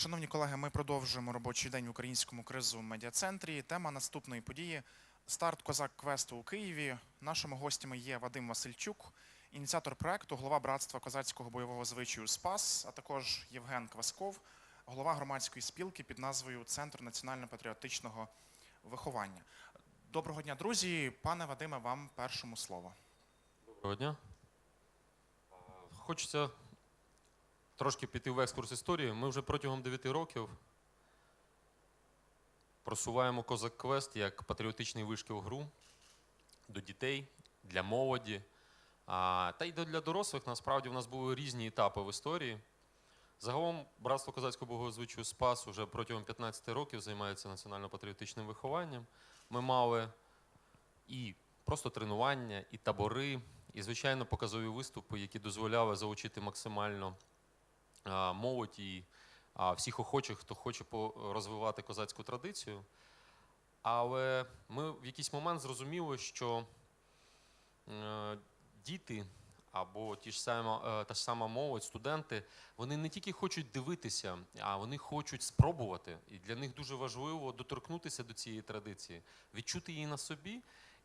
Шановні колеги, ми продовжуємо робочий день в українському кризу медіа-центрі. Тема наступної події старт Козак Квесту у Києві. Нашими гостями є Вадим Васильчук, ініціатор проекту, голова братства козацького бойового звичаю Спас, а також Євген Квасков, голова громадської спілки під назвою Центр національно-патріотичного виховання. Доброго дня, друзі. Пане Вадиме, вам першому слово. Доброго дня. Хочеться трошки піти в екскурс історії. Ми вже протягом 9 років просуваємо Козак Квест як патріотичний вишкіл гру до дітей, для молоді. Та й для дорослих насправді у нас були різні етапи в історії. Загалом братство козацького богозвичаю Спас уже протягом 15 років займається національно-патріотичним вихованням. Ми мали і просто тренування, і табори, і, звичайно, показові виступи, які дозволяли залучити максимально молодь і всіх охочих, хто хоче розвивати козацьку традицію. Але ми в якийсь момент зрозуміли, що е, діти або ті ж сама, е, та ж сама молодь, студенти, вони не тільки хочуть дивитися, а вони хочуть спробувати. І для них дуже важливо доторкнутися до цієї традиції, відчути її на собі.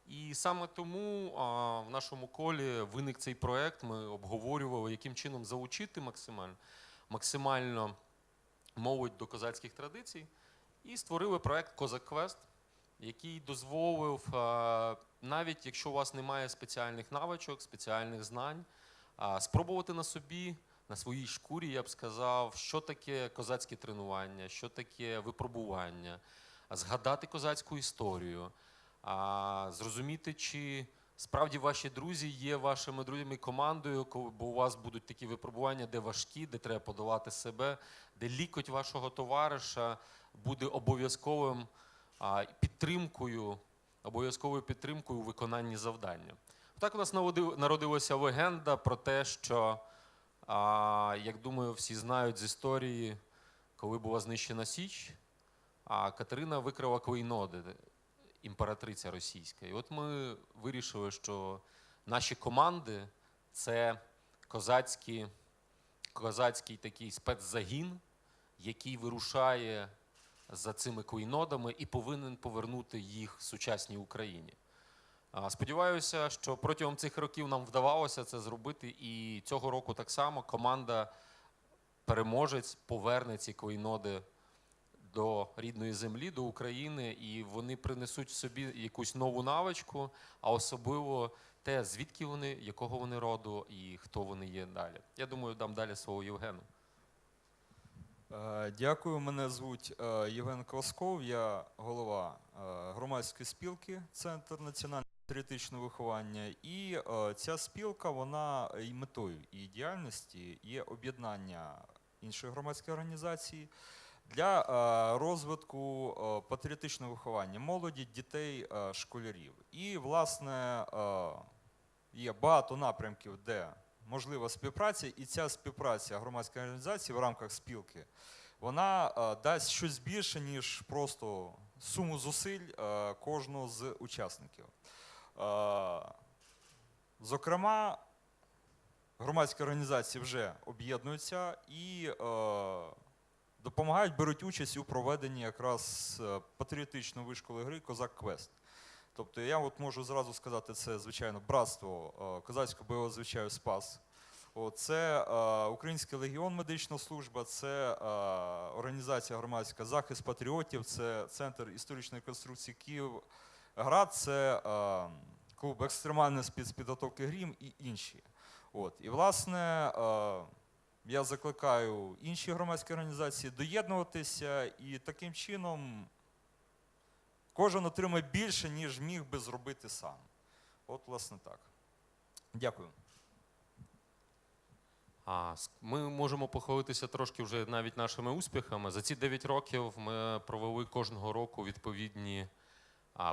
І саме тому в нашому колі виник цей проект. Ми обговорювали, яким чином залучити максимально, максимально молодь до козацьких традицій, і створили проект Козак Квест, який дозволив, навіть якщо у вас немає спеціальних навичок, спеціальних знань, спробувати на собі, на своїй шкурі, я б сказав, що таке козацьке тренування, що таке випробування, згадати козацьку історію, зрозуміти, чи справді ваші друзі є вашими друзями командою, бо у вас будуть такі випробування, де важкі, де треба подолати себе, де лікоть вашого товариша буде обов'язковим підтримкою, обов'язковою підтримкою у виконанні завдання. Так у нас народилася легенда про те, що, як думаю, всі знають з історії, коли була знищена Січ, а Катерина викрила клейноди, імператриця російська. І от ми вирішили, що наші команди це козацькі, козацький такий спецзагін, який вирушає за цими клейнодами і повинен повернути їх сучасній Україні. Сподіваюся, що протягом цих років нам вдавалося це зробити, і цього року так само команда переможець поверне ці клейноди до рідної землі, до України, і вони принесуть собі якусь нову навичку, а особливо те, звідки вони, якого вони роду і хто вони є далі. Я думаю, дам далі слово Євгену. Е, Дякую. Мене звуть е, Євген Квасков, я голова е, громадської спілки Центр національного патріотичного виховання. І ця спілка, вона і метою і діяльності є об'єднання інших громадських організацій для е, розвитку е, патріотичного виховання молоді, дітей, е, школярів. І, власне, є багато напрямків, де можлива співпраця, і ця співпраця громадської організації в рамках спілки, вона дасть щось більше, ніж просто суму зусиль кожного з учасників. Зокрема, громадські організації вже об'єднуються і допомагають, беруть участь у проведенні якраз е, патріотичної вишколи гри Козак Квест. Тобто я от можу зразу сказати, це звичайно братство е, козацького бойового звичаю Спас. Це е, Український легіон медична служба, це організація громадська захист патріотів, це центр історичної конструкції Київ. Град, це е, клуб екстремальної спецпідготовки Грім і інші. От. І власне я закликаю інші громадські організації доєднуватися і таким чином кожен отримає більше, ніж міг би зробити сам. От, власне, так. Дякую. А, Ми можемо похвалитися трошки вже навіть нашими успіхами. За ці 9 років ми провели кожного року відповідні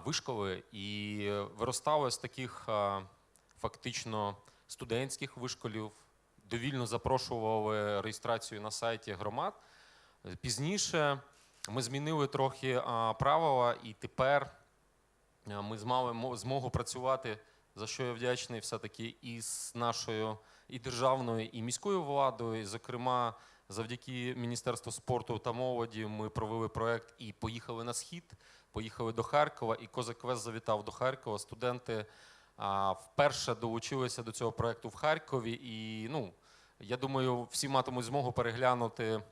вишколи і виростали з таких фактично студентських вишколів, довільно запрошували реєстрацію на сайті громад. Пізніше ми змінили трохи правила, і тепер ми змали мо- змогу працювати, за що я вдячний все-таки із нашою і державною, і міською владою, і, зокрема, завдяки Міністерству спорту та молоді ми провели проект і поїхали на схід, поїхали до Харкова, і Козаквест завітав до Харкова. Студенти вперше долучилися до цього проекту в Харкові. І ну, я думаю, всі матимуть змогу переглянути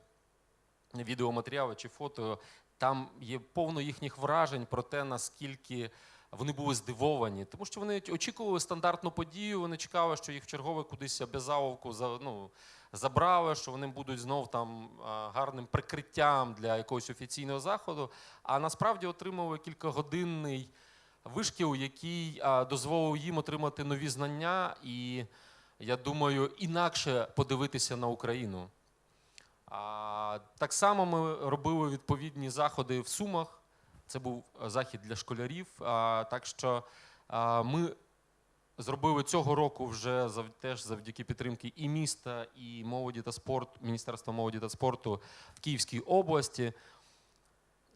відеоматеріали чи фото. Там є повно їхніх вражень про те, наскільки вони були здивовані, тому що вони очікували стандартну подію. Вони чекали, що їх чергове кудись обязаловку за ну. Забрали, що вони будуть знов там гарним прикриттям для якогось офіційного заходу. А насправді отримали кількагодинний вишкіл, який дозволив їм отримати нові знання і, я думаю, інакше подивитися на Україну. Так само ми робили відповідні заходи в Сумах. Це був е, захід для школярів. Так що ми зробили цього року вже теж завдяки підтримки і міста, і молоді та спорту, Міністерства молоді та спорту в Київській області.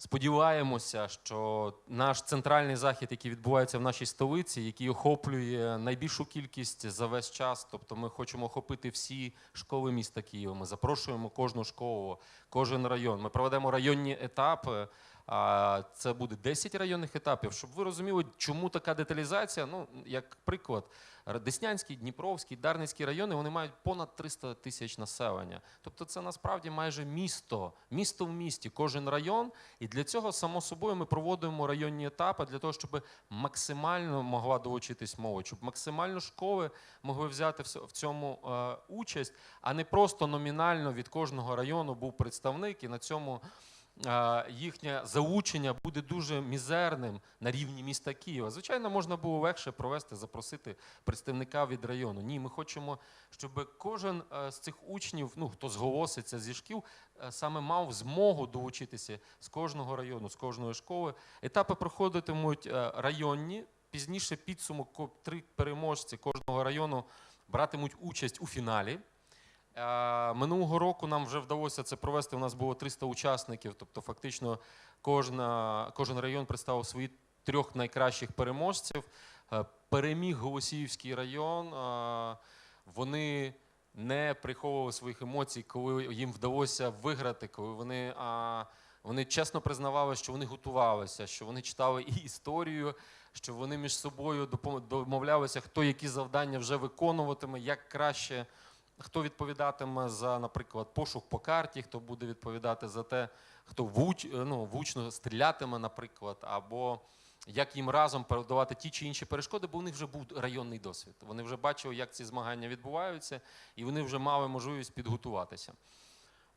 Сподіваємося, що наш центральний захід, який відбувається в нашій столиці, який охоплює найбільшу кількість за весь час, тобто ми хочемо охопити всі школи міста Києва. Ми запрошуємо кожну школу, кожен район. Ми проведемо районні етапи. Це буде 10 районних етапів, щоб ви розуміли, чому така деталізація. Ну, як приклад, Деснянський, Дніпровський, Дарницький райони вони мають понад 300 тисяч населення. Тобто, це насправді майже місто, місто в місті, кожен район. І для цього, само собою, ми проводимо районні етапи для того, щоб максимально могла долучитись молодь, щоб максимально школи могли взяти в цьому е, участь, а не просто номінально від кожного району був представник і на цьому. Їхнє заучення буде дуже мізерним на рівні міста Києва. Звичайно, можна було легше провести, запросити представника від району. Ні, ми хочемо, щоб кожен е, з цих учнів, ну хто зголоситься зі шкіл, е, саме мав змогу долучитися з кожного району, з кожної школи. Етапи проходитимуть е, районні. Пізніше підсумок три переможці кожного району братимуть участь у фіналі. Минулого року нам вже вдалося це провести. У нас було 300 учасників, тобто фактично кожна, кожен район представив своїх трьох найкращих переможців. Е, Переміг Голосіївський район. е, Вони не приховували своїх емоцій, коли їм вдалося виграти, коли вони, вони чесно признавали, що вони готувалися, що вони читали і історію, що вони між собою домовлялися, хто які завдання вже виконуватиме, як краще хто відповідатиме за, наприклад, пошук по карті, хто буде відповідати за те, хто вуч, ну, влучно стрілятиме, наприклад, або як їм разом передавати ті чи інші перешкоди, бо у них вже був районний досвід. Вони вже бачили, як ці змагання відбуваються, і вони вже мали можливість підготуватися.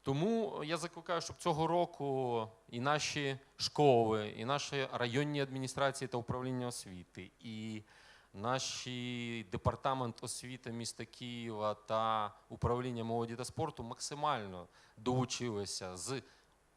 Тому я закликаю, щоб цього року і наші школи, і наші районні адміністрації та управління освіти, і наші департамент освіти міста Києва та управління молоді та спорту максимально долучилися з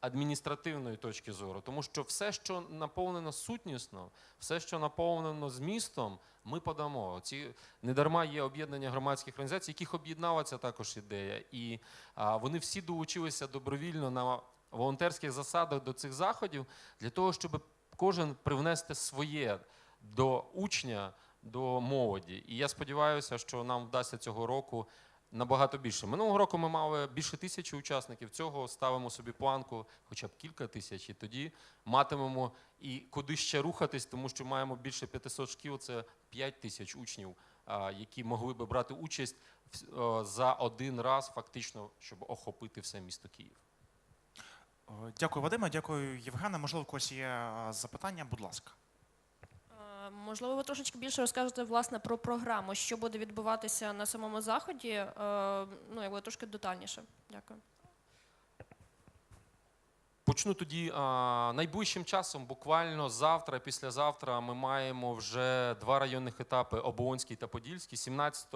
адміністративної точки зору, тому що все, що наповнено сутнісно, все, що наповнено змістом, ми подамо. Ці недарма є об'єднання громадських організацій, яких об'єднала ця також ідея, і а, вони всі долучилися добровільно на волонтерських засадах до цих заходів для того, щоб кожен привнести своє до учня, до молоді. І я сподіваюся, що нам вдасться цього року набагато більше. Минулого року ми мали більше тисячі учасників. Цього ставимо собі планку, хоча б кілька тисяч, і тоді матимемо і куди ще рухатись, тому що маємо більше 500 шкіл. Це 5 тисяч учнів, які могли би брати участь за один раз, фактично, щоб охопити все місто Київ. Е, Дякую, Вадиме, дякую, Євгене. Можливо, у когось є е, запитання, будь ласка. Можливо, ви трошечки більше розкажете власне про програму, що буде відбуватися на самому заході. е, Ну, якби трошки детальніше. Дякую. Почну тоді а, найближчим часом, буквально завтра, післязавтра, ми маємо вже два районних етапи Оболонський та Подільський. 17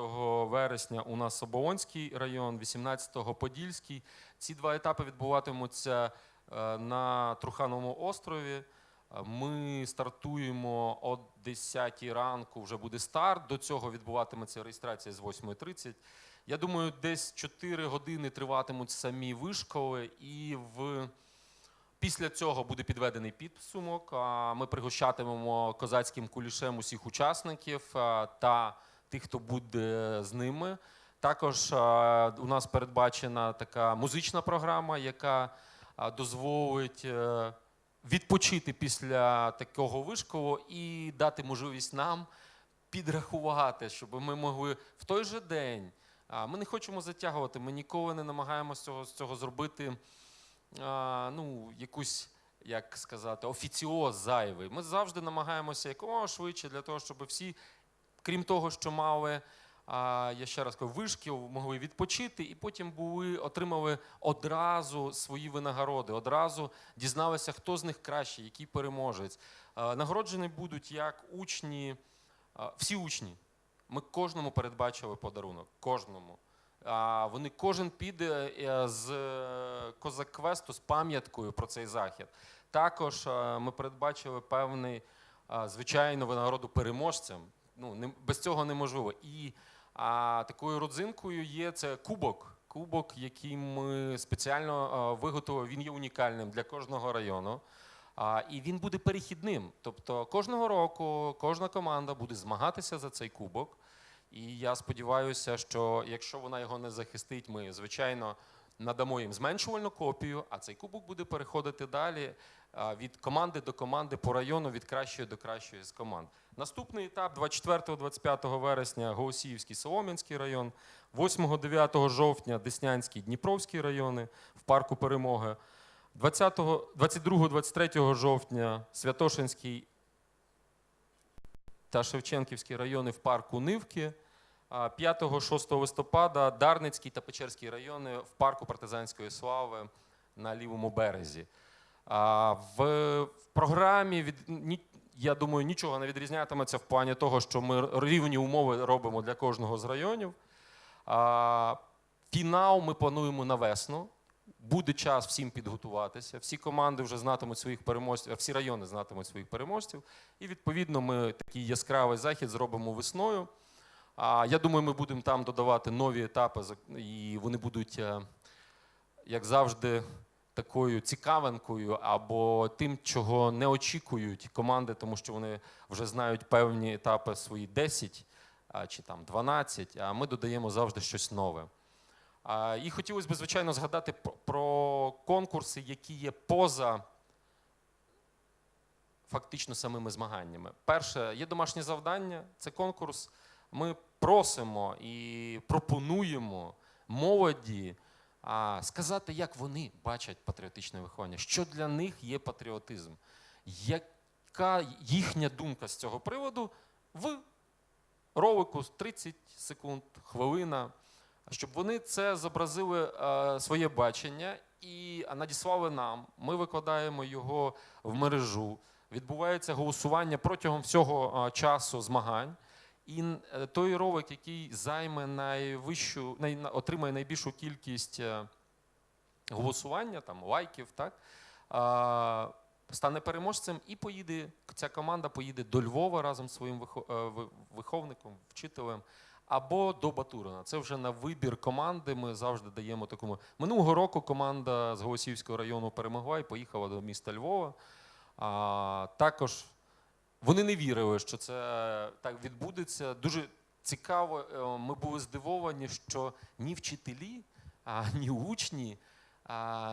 вересня у нас Оболонський район, 18-го Подільський. Ці два етапи відбуватимуться е, на Трухановому острові. Е, Ми стартуємо о 10 ранку, вже буде старт. До цього відбуватиметься реєстрація з 8.30. Я думаю, десь 4 години триватимуть самі вишколи, і в Після цього буде підведений підсумок. Ми пригощатимемо козацьким кулішем усіх учасників та тих, хто буде з ними. Також е, у нас передбачена така музична програма, яка е, дозволить е, відпочити після такого вишколу і дати можливість нам підрахувати, щоб ми могли в той же день. Ми не хочемо затягувати, ми ніколи не намагаємося цього, цього зробити ну, якусь, як сказати, офіціоз зайвий. Ми завжди намагаємося якомога швидше для того, щоб всі, крім того, що мали, а, я ще раз кажу, вишкіл, могли відпочити і потім були, отримали одразу свої винагороди, одразу дізналися, хто з них кращий, який переможець. Нагороджені будуть як учні, всі учні. Ми кожному передбачили подарунок. Кожному. А, Вони кожен піде е, з е, Козак-Квесту з пам'яткою про цей захід. Також е, ми передбачили певний, е, звичайно, винагороду переможцям. Ну, не, без цього неможливо. І а, такою родзинкою є це кубок. Кубок, який ми спеціально е, виготовили, він є унікальним для кожного району. І він буде перехідним. Тобто кожного року кожна команда буде змагатися за цей кубок. І я сподіваюся, що якщо вона його не захистить, ми звичайно надамо їм зменшувальну копію, а цей кубок буде переходити далі від команди до команди по району, від кращої до кращої з команд. Наступний етап 24-25 вересня Голосіївський Солом'янський район, 8-9 жовтня Деснянський Дніпровський райони в парку Перемоги. 22-23 жовтня Святошинський та Шевченківські райони в парку Нивки. 5-6 листопада Дарницький та Печерський райони в парку Партизанської слави на лівому березі. В програмі від я думаю, нічого не відрізнятиметься в плані того, що ми рівні умови робимо для кожного з районів. Фінал ми плануємо на весну. Буде час всім підготуватися. Всі команди вже знатимуть своїх переможців, всі райони знатимуть своїх переможців. І відповідно ми такий яскравий захід зробимо весною. Я думаю, ми будемо там додавати нові етапи, і вони будуть, е, як завжди, такою цікавинкою або тим, чого не очікують команди, тому що вони вже знають певні етапи свої 10 чи там 12, а ми додаємо завжди щось нове. І хотілося б, звичайно, згадати про конкурси, які є поза фактично самими змаганнями. Перше, є домашнє завдання, це конкурс. Ми просимо і пропонуємо молоді сказати, як вони бачать патріотичне виховання, що для них є патріотизм, яка їхня думка з цього приводу в ролику 30 секунд, хвилина, щоб вони це зобразили е, своє бачення і надіслали нам. Ми викладаємо його в мережу. Відбувається голосування протягом всього е, часу змагань. І е, той ролик, який займе найвищу, най, отримає найбільшу кількість е, голосування, там, лайків, так, стане переможцем і поїде, ця команда поїде до Львова разом зі своїм е, ви- виховником, вчителем, або до Батурина. Це вже на вибір команди. Ми завжди даємо такому. Минулого року команда з Голосіївського району перемогла і поїхала до міста Львова. А, також вони не вірили, що це так відбудеться. Дуже цікаво. е, Ми були здивовані, що ні вчителі, ні учні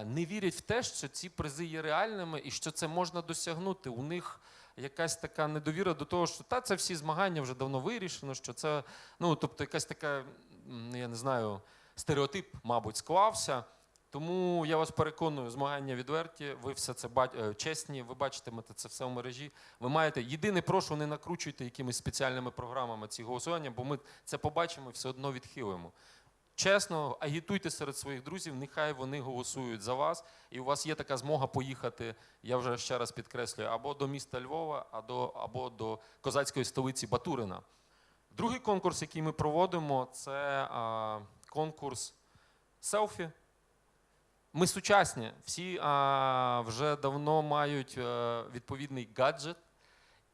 не вірять в те, що ці призи є реальними і що це можна досягнути. У них якась така недовіра до того, що та це всі змагання вже давно вирішено, що це, ну тобто, якась така, я не знаю, стереотип, мабуть, склався. Тому я вас переконую, змагання відверті, ви все це бач... е, чесні, ви бачитимете це все в мережі. Ви маєте єдине, прошу, не накручуйте якимись спеціальними програмами ці голосування, бо ми це побачимо і все одно відхилимо. Чесно, агітуйте серед своїх друзів, нехай вони голосують за вас, і у вас є така змога поїхати. Я вже ще раз підкреслюю, або до міста Львова, або, до козацької столиці Батурина. Другий конкурс, який ми проводимо, це конкурс селфі. Ми сучасні, всі а, вже давно мають е, відповідний гаджет,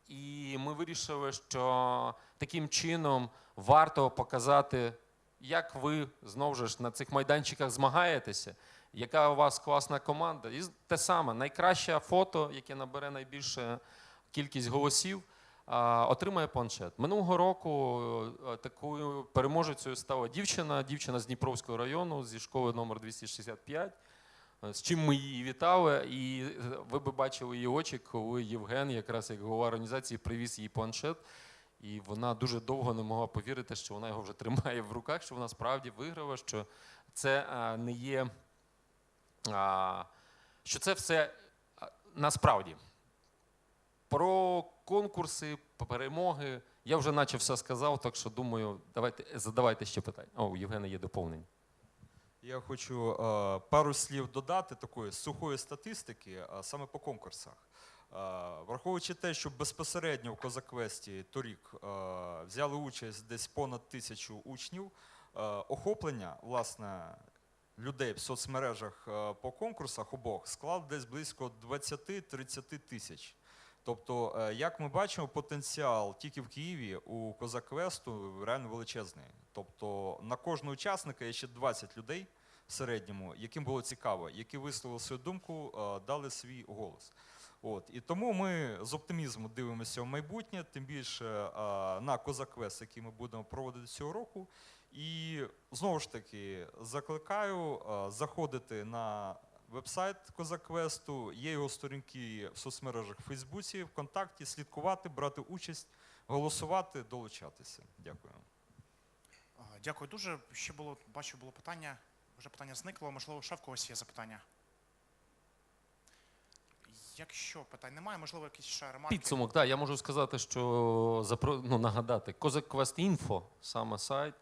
і ми вирішили, що таким чином варто показати, як ви знову ж на цих майданчиках змагаєтеся, яка у вас класна команда. І те саме, найкраще фото, яке набере найбільше кількість голосів, а, отримає планшет. Минулого року е, такою переможецею стала дівчина, дівчина з Дніпровського району зі школи номер 265. Е, З чим ми її вітали, і е, ви би бачили її очі, коли Євген, якраз як голова організації, привіз їй планшет. І вона дуже довго не могла повірити, що вона його вже тримає в руках, що вона справді виграла, що це не є, що це все насправді. Про конкурси, перемоги. Я вже наче все сказав, так що думаю, давайте задавайте ще питання. О, у Євгена є доповнення. Я хочу е, пару слів додати такої сухої статистики е, саме по конкурсах. Е, враховуючи те, що безпосередньо в Козаквесті торік взяли участь десь понад тисячу учнів, охоплення власне людей в соцмережах по конкурсах обох склав десь близько 20-30 тисяч. Тобто, як ми бачимо, потенціал тільки в Києві у Козаквесту реально величезний. Тобто на кожного учасника є ще 20 людей в середньому, яким було цікаво, які висловили свою думку, е, дали свій голос. От. І тому ми з оптимізмом дивимося в майбутнє, тим більше е, на Козаквест, який ми будемо проводити цього року. І знову ж таки закликаю е, заходити на вебсайт Козаквесту, є його сторінки в соцмережах в Фейсбуці, ВКонтакті, слідкувати, брати участь, голосувати, долучатися. Дякую. Дякую дуже. Ще було, бачу, було питання. Вже питання зникло. Можливо, ще в когось є запитання. Якщо питань немає, можливо, якісь ще ремарки. Підсумок, так, я можу сказати, що ну, нагадати, Козак Квест Інфо, саме сайт,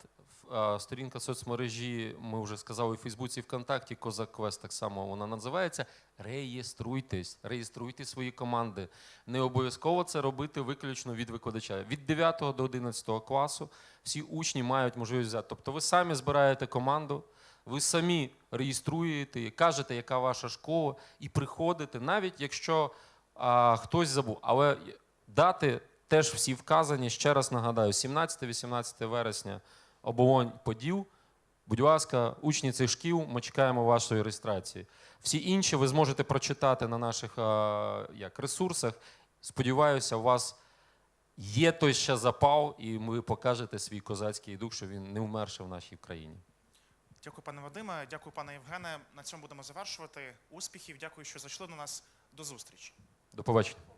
сторінка соцмережі, ми вже сказали у Фейсбуці, ВКонтакті, Козак Квест так само вона називається. Реєструйтесь, реєструйте свої команди. Не обов'язково це робити виключно від викладача. Від 9 до 11 класу всі учні мають можливість взяти. Тобто ви самі збираєте команду, ви самі реєструєте, кажете, яка ваша школа, і приходите, навіть якщо а, хтось забув. Але дати теж всі вказані. Ще раз нагадаю: 17-18 вересня оболонь поділ. Будь ласка, учні цих шкіл, ми чекаємо вашої реєстрації. Всі інші ви зможете прочитати на наших як, ресурсах. Сподіваюся, у вас є той ще запал, і ви покажете свій козацький дух, що він не вмерше в нашій країні. Дякую, пане Вадиме. Дякую, пане Євгене. На цьому будемо завершувати. Успіхів. Дякую, що зайшли до нас. До зустрічі. До побачення.